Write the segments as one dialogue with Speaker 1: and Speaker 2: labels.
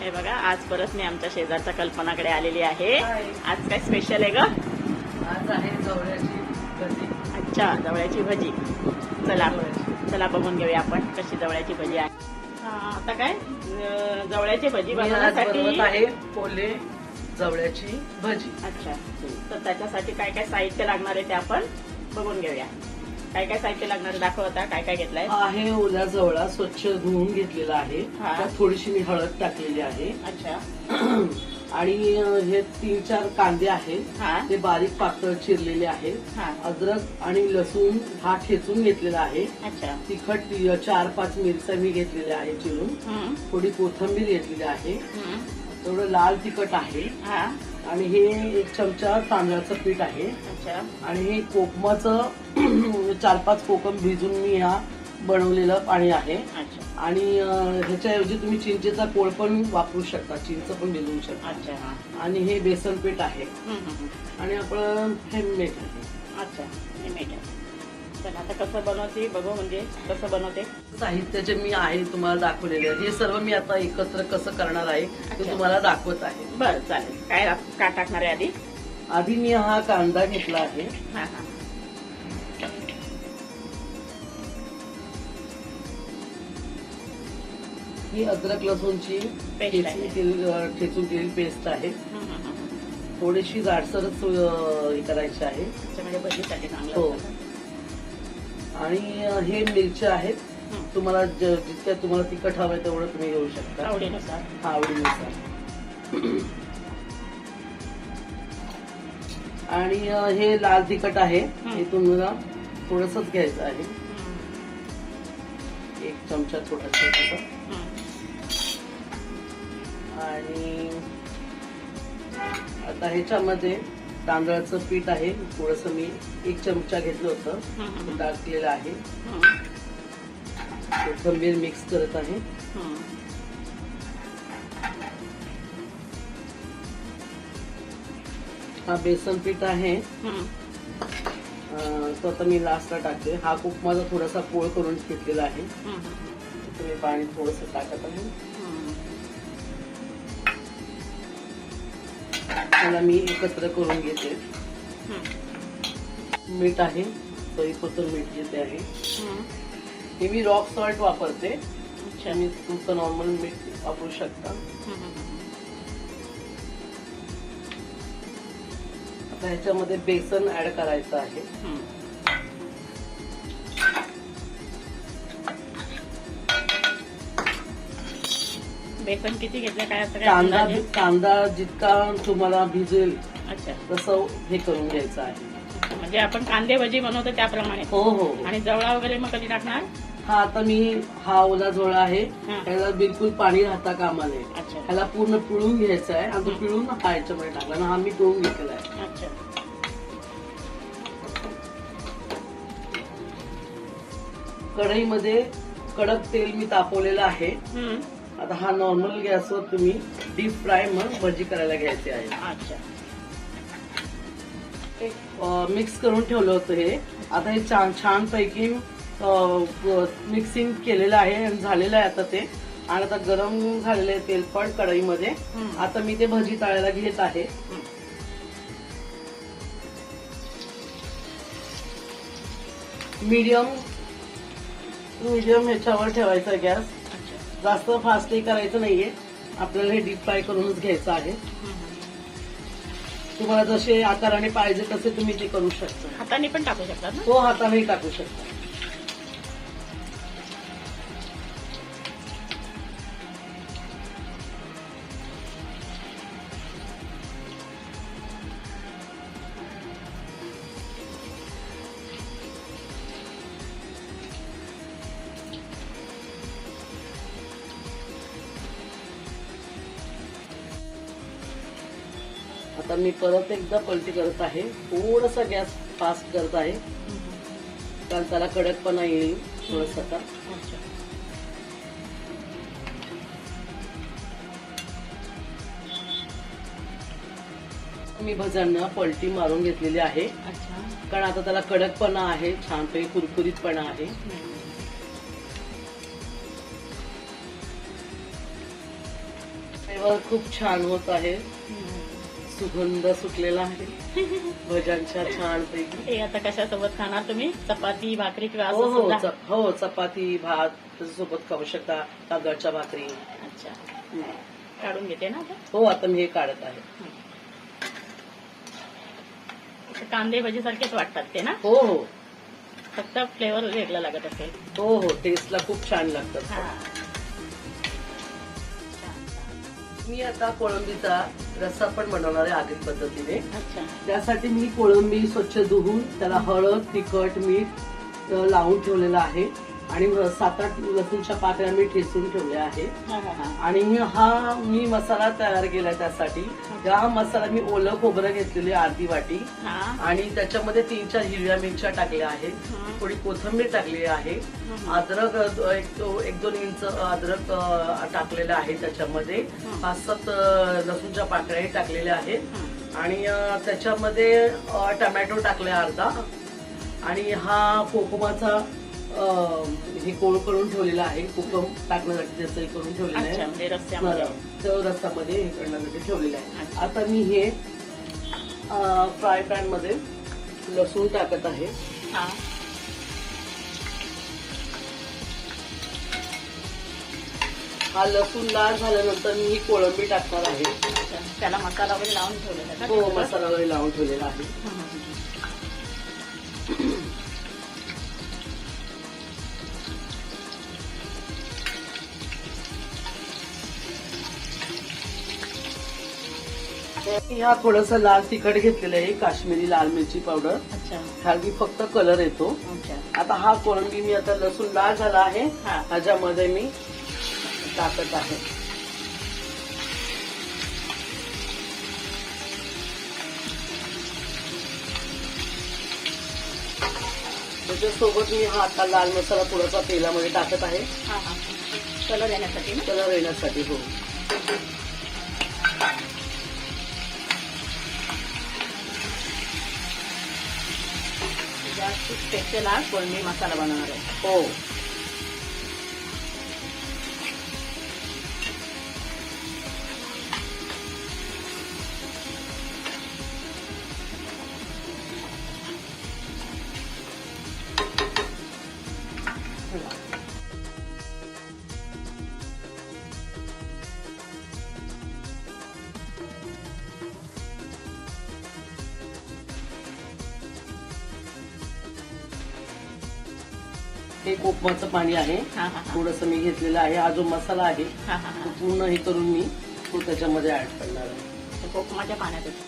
Speaker 1: हे बघा आज परत मी आमच्या शेजारच्या कल्पनाकडे आलेली आहे. आज काय स्पेशल आहे ग?
Speaker 2: आज आहे जवळची भजी.
Speaker 1: अच्छा जवळ्याची भजी. चला. चला बघून घेऊया आपण कशी जवळ्याची भजी आहे. हा, आता काय? जवळ्याची भजी बनवण्यासाठी
Speaker 2: आहे पोले जवळ्याची भजी.
Speaker 1: अच्छा तर त्याच्यासाठी काय काय साहित्य लागणार आहे ते आपण बघून घेऊया. काय काय साहित्य लागणार दाखव आता काय काय घेतलंय.
Speaker 2: हा आहे ओला जवळा स्वच्छ धुवून घेतलेला आहे.
Speaker 1: हा.
Speaker 2: त्यात थोडीशी मी हळद टाकलेली आहे.
Speaker 1: अच्छा.
Speaker 2: आणि हे तीन चार कांदे आहेत.
Speaker 1: हा.
Speaker 2: ते बारीक पातळ चिरलेले आहेत.
Speaker 1: हा.
Speaker 2: अद्रक आणि लसूण हा ठेचून घेतलेला आहे.
Speaker 1: अच्छा.
Speaker 2: तिखट चार पाच मिरच्या मी घेतलेल्या आहे चिरून.
Speaker 1: हम्म,
Speaker 2: थोडी कोथंबीर घेतलेली आहे.
Speaker 1: हम्म,
Speaker 2: थोडं लाल तिखट आहे.
Speaker 1: हा.
Speaker 2: आणि हे एक चमचा तांदळाचं पीठ आहे.
Speaker 1: अच्छा.
Speaker 2: आणि हे कोकमाचं चार पाच कोकम भिजून मी हा बनवलेलं पाणी आहे.
Speaker 1: अच्छा.
Speaker 2: आणि ह्याच्याऐवजी तुम्ही चिंचेचा कोळ पण वापरू शकता. चिंच पण भिजवू शकता.
Speaker 1: अच्छा हा.
Speaker 2: आणि हे बेसन पीठ आहे. आणि आपलं हे मीठ आहे.
Speaker 1: अच्छा हे मीठ आहे. चला आता कसं बनवते बघू म्हणजे कसं बनवते.
Speaker 2: साहित्य जे मी आहे तुम्हाला दाखवलेले हे सर्व मी आता एकत्र कसं करणार आहे ते. तुम्हाला दाखवत आहे.
Speaker 1: बरं चालेल. काय काय टाकणार आहे आधी?
Speaker 2: आधी मी हा कांदा घेतला आहे.
Speaker 1: हा हा.
Speaker 2: ही अद्रक लसूणची. ठेचून केलेली- पेस्ट आहे. थोडीशी जाडसरच हे करायची आहे. हो. आणि हे मिरच्या आहेत. तुम्हाला जितक्या तुम्हाला तिखट हवंय तेवढं तुम्ही घेऊ शकता.
Speaker 1: आवडीनुसार.
Speaker 2: हा, आवडीनुसार. आणि हे लाल तिखट आहे. हे. तुम्हाला थोडसच घ्यायचं आहे. एक चमचा
Speaker 1: हम्म.
Speaker 2: आणि आता ह्याच्यामध्ये तांदळाचं पीठ आहे. थोडस मी एक चमचा घेतलं होतं. टाकलेलं आहे. कोथिंबीर मिक्स करत आहे. हा बेसन पीठ आहे. तो आता मी लास्टला टाकते हा खूप माझा थोडासा पोळ करून घेतलेला आहे. तुम्ही पाणी थोडस टाकत आहे. त्याला मी एकत्र करून घेते. मीठ आहे चवीपुरतं मीठ घेते आहे. हे मी रॉक सॉल्ट वापरते. तुम्ही तुमचं नॉर्मल मीठ वापरू शकता. आता ह्याच्यामध्ये बेसन ऍड करायचं आहे.
Speaker 1: बेसन किती घेतलं? काय असं काय
Speaker 2: कांदा
Speaker 1: अंदाजे?
Speaker 2: कांदा जितका तुम्हाला भिजेल
Speaker 1: अच्छा.
Speaker 2: तसं हे करून घ्यायचं आहे.
Speaker 1: म्हणजे आपण कांदे भजी बनवतो त्याप्रमाणे.
Speaker 2: हो हो हो.
Speaker 1: आणि जवळा वगैरे मग कधी टाकणार?
Speaker 2: हा आता मी हा ओला जोळा आहे.
Speaker 1: हा.
Speaker 2: त्याला बिलकुल पाणी राहता कामा नये.
Speaker 1: अच्छा.
Speaker 2: ह्याला पूर्ण पिळून घ्यायचं आहे आणि तो पिळून हा याच्यामध्ये टाकला आणि हा मी पिळून घेतलेला आहे.
Speaker 1: अच्छा.
Speaker 2: कढईमध्ये कडक तेल मी तापवलेलं आहे.
Speaker 1: हम्म.
Speaker 2: आता हा नॉर्मल गॅसवर तुम्ही डीप फ्राय मग भजी करायला घ्यायची आहे.
Speaker 1: अच्छा.
Speaker 2: मिक्स करून ठेवलं होतं हे. आता हे छान छान पैकी मिक्सिंग केलेलं आहे आणि झालेलं आहे आता ते. आणि आता गरम झालेलं आहे तेलपट कढईमध्ये. आता मी ते भजी तळायला घेत आहे. मीडियम मीडियम ह्याच्यावर ठेवायचा गॅस. जास्त फास्टही करायचं नाहीये. आपल्याला हे डीप फ्राय करूनच घ्यायचं आहे. तुम्हाला जसे आकाराने पाहिजे तसे तुम्ही ते करू शकता.
Speaker 1: हाताने पण टाकू शकतात ना?
Speaker 2: हो हातानेही टाकू शकता. आता मी परत एकदा पलटी करत आहे. थोडासा गॅस फास्ट करत आहे. कारण त्याला कडकपणा येईल थोडस आता. मी भज्यांना पलटी मारून घेतलेली आहे. कारण आता त्याला कडकपणा आहे छानपैकी कुरकुरीतपणा आहे. खूप छान होत आहे. सुगंध सुटलेला आहे. भज्यांच्या छान पैकी
Speaker 1: हे आता कशासोबत खाणार तुम्ही? चपाती भाकरी किंवा
Speaker 2: हो
Speaker 1: असं
Speaker 2: हो
Speaker 1: सुद्धा?
Speaker 2: हो चपाती भात त्याच्यासोबत खाऊ शकता. तांदळाच्या भाकरी.
Speaker 1: अच्छा. काढून घेते ना आता?
Speaker 2: हो आता मी हे काढत आहे.
Speaker 1: ते कांदे भजी सारखेच वाटतात ते ना?
Speaker 2: हो हो.
Speaker 1: फक्त फ्लेवर वेगळा लागत असेल.
Speaker 2: हो हो टेस्टला खूप छान लागतात
Speaker 1: हा.
Speaker 2: मी आता कोळंबीचा रस्सा पण बनवणार आहे आगरी पद्धतीने. त्यासाठी मी कोळंबी स्वच्छ धुवून त्याला हळद तिखट मीठ लावून ठेवलेलं आहे. आणि सात आठ लसूणच्या पाकळ्या मी ठेचून ठेवल्या आहे
Speaker 1: हा
Speaker 2: आणि हा मी मसाला तयार केलाय त्यासाठी. हा. मसाला मी ओलं खोबरं घेतलेली अर्धी वाटी. आणि त्याच्यामध्ये तीन चार हिरव्या मिरच्या टाकल्या आहेत. थोडी कोथिंबीर टाकलेली आहे. अद्रक एक दोन इंच अद्रक टाकलेलं आहे त्याच्यामध्ये. पाच सात लसूणच्या पाकळ्याही टाकलेल्या आहेत. आणि त्याच्यामध्ये टमॅटो टाकले अर्धा. आणि हा कोकमाचा हे कोळ करून ठेवलेला आहे? कोकम टाकण्यासाठी त्याचं हे करून ठेवलेलं आहे.
Speaker 1: म्हणजे रस्त्यामध्ये.
Speaker 2: तो रस्त्यामध्ये हे करण्यासाठी ठेवलेलं आहे. आता मी हे फ्राय पॅनमध्ये लसूण टाकत आहे.
Speaker 1: हा.
Speaker 2: हा लसूण लाल झाल्यानंतर मी ही कोळंबी टाकणार आहे.
Speaker 1: त्याला मसाला वगैरे लावून ठेवलेला
Speaker 2: हो? मसाला वगैरे लावून ठेवलेला आहे. ह्या थोडस लाल तिखट घेतलेलं आहे काश्मीरी लाल मिरची पावडर
Speaker 1: अच्छा.
Speaker 2: खाली फक्त कलर येतो. आता हा कोळंबी मी आता लसूण लाल झाला आहे.
Speaker 1: हा.
Speaker 2: ह्याच्यामध्ये मी टाकत आहे. त्याच्यासोबत मी हा आता लाल मसाला थोडासा तेलामध्ये टाकत आहे.
Speaker 1: हा हा. कलर येण्यासाठी
Speaker 2: कलर येण्यासाठी हो.
Speaker 1: स्पेशल आज कोळंबी मसाला बनवणार आहे
Speaker 2: हो हे कोकमाचं पाणी आहे.
Speaker 1: हा हा हा.
Speaker 2: थोडस मी घेतलेलं आहे. हा जो मसाला आहे
Speaker 1: हा हा
Speaker 2: तो पूर्ण हे करून मी तो त्याच्यामध्ये ऍड करणार आहे.
Speaker 1: ते कोकमाच्या पाण्यातच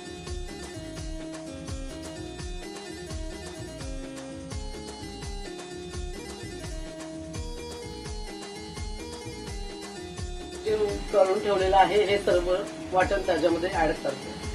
Speaker 2: जे करून ठेवलेलं आहे हे सर्व वाटण त्याच्यामध्ये ऍड करतो.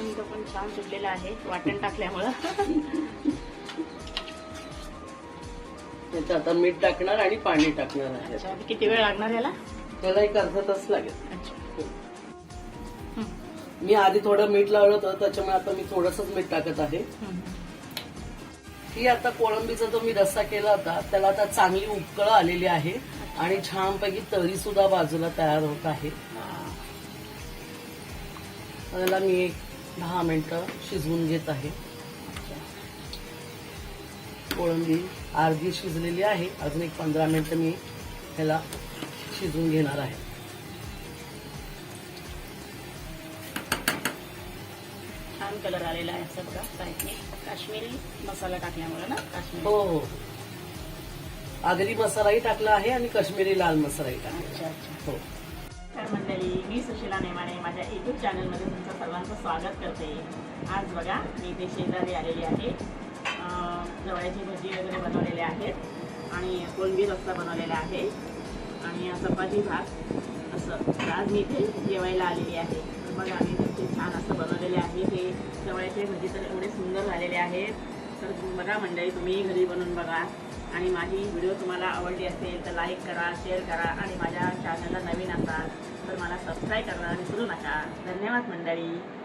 Speaker 1: सुगंध पण छान सुटलेला आहे वाटण टाकल्यामुळं.
Speaker 2: त्याच्यात आता मीठ टाकणार आणि पाणी टाकणार आहे.
Speaker 1: अच्छा किती वेळ लागणार याला?
Speaker 2: त्याला एक अर्धा तास लागेल.
Speaker 1: अच्छा.
Speaker 2: मी आधी थोडं मीठ लावलं होतं त्याच्यामुळे आता मी थोडंसंच मीठ टाकत आहे.
Speaker 1: हम्म.
Speaker 2: ही आता कोळंबीचा जो मी रस्सा केला होता त्याला आता चांगली उकळ आलेली आहे आणि छानपैकी तरी सुद्धा बाजूला तयार होत आहे. त्याला मी एक दहा मिनिटं शिजवून घेत आहे. कोळंबी अर्धी शिजलेली आहे. अजून एक पंधरा मिनिटं मी ह्याला शिजवून घेणार आहे.
Speaker 1: छान कलर आलेला आहे बघा. साईडने काश्मीरी मसाला टाकल्यामुळे ना? काश्मीरी.
Speaker 2: हो हो. आगरी मसालाही टाकला आहे आणि काश्मीरी लाल मसालाही टाकला
Speaker 1: अच्छा अच्छा.
Speaker 2: हो.
Speaker 1: तर मंडळी मी सुशीला नेमाने माझ्या यूट्यूब चॅनलमध्ये तुमचं सर्वांचं स्वागत करते. आज बघा मी इथे शेजारी आलेली आहे. जवळ्याची जवळची भजी वगैरे बनवलेले आहेत आणि कोलंबी रस्ता बनवलेला आहे आणि चपाती भात. असं आज मी इथे जेवायला आलेली आहे. बघा आम्ही इथे छान असं जवळचे भजी तर एवढे सुंदर झालेले आहेत. तर बघा मंडळी तुम्ही घरी बनवून बघा. आणि माझी व्हिडिओ तुम्हाला आवडली असेल तर लाईक करा शेअर करा आणि माझ्या चॅनलला नवीन असाल तर मला सबस्क्राईब करायला विसरू नका. धन्यवाद मंडळी.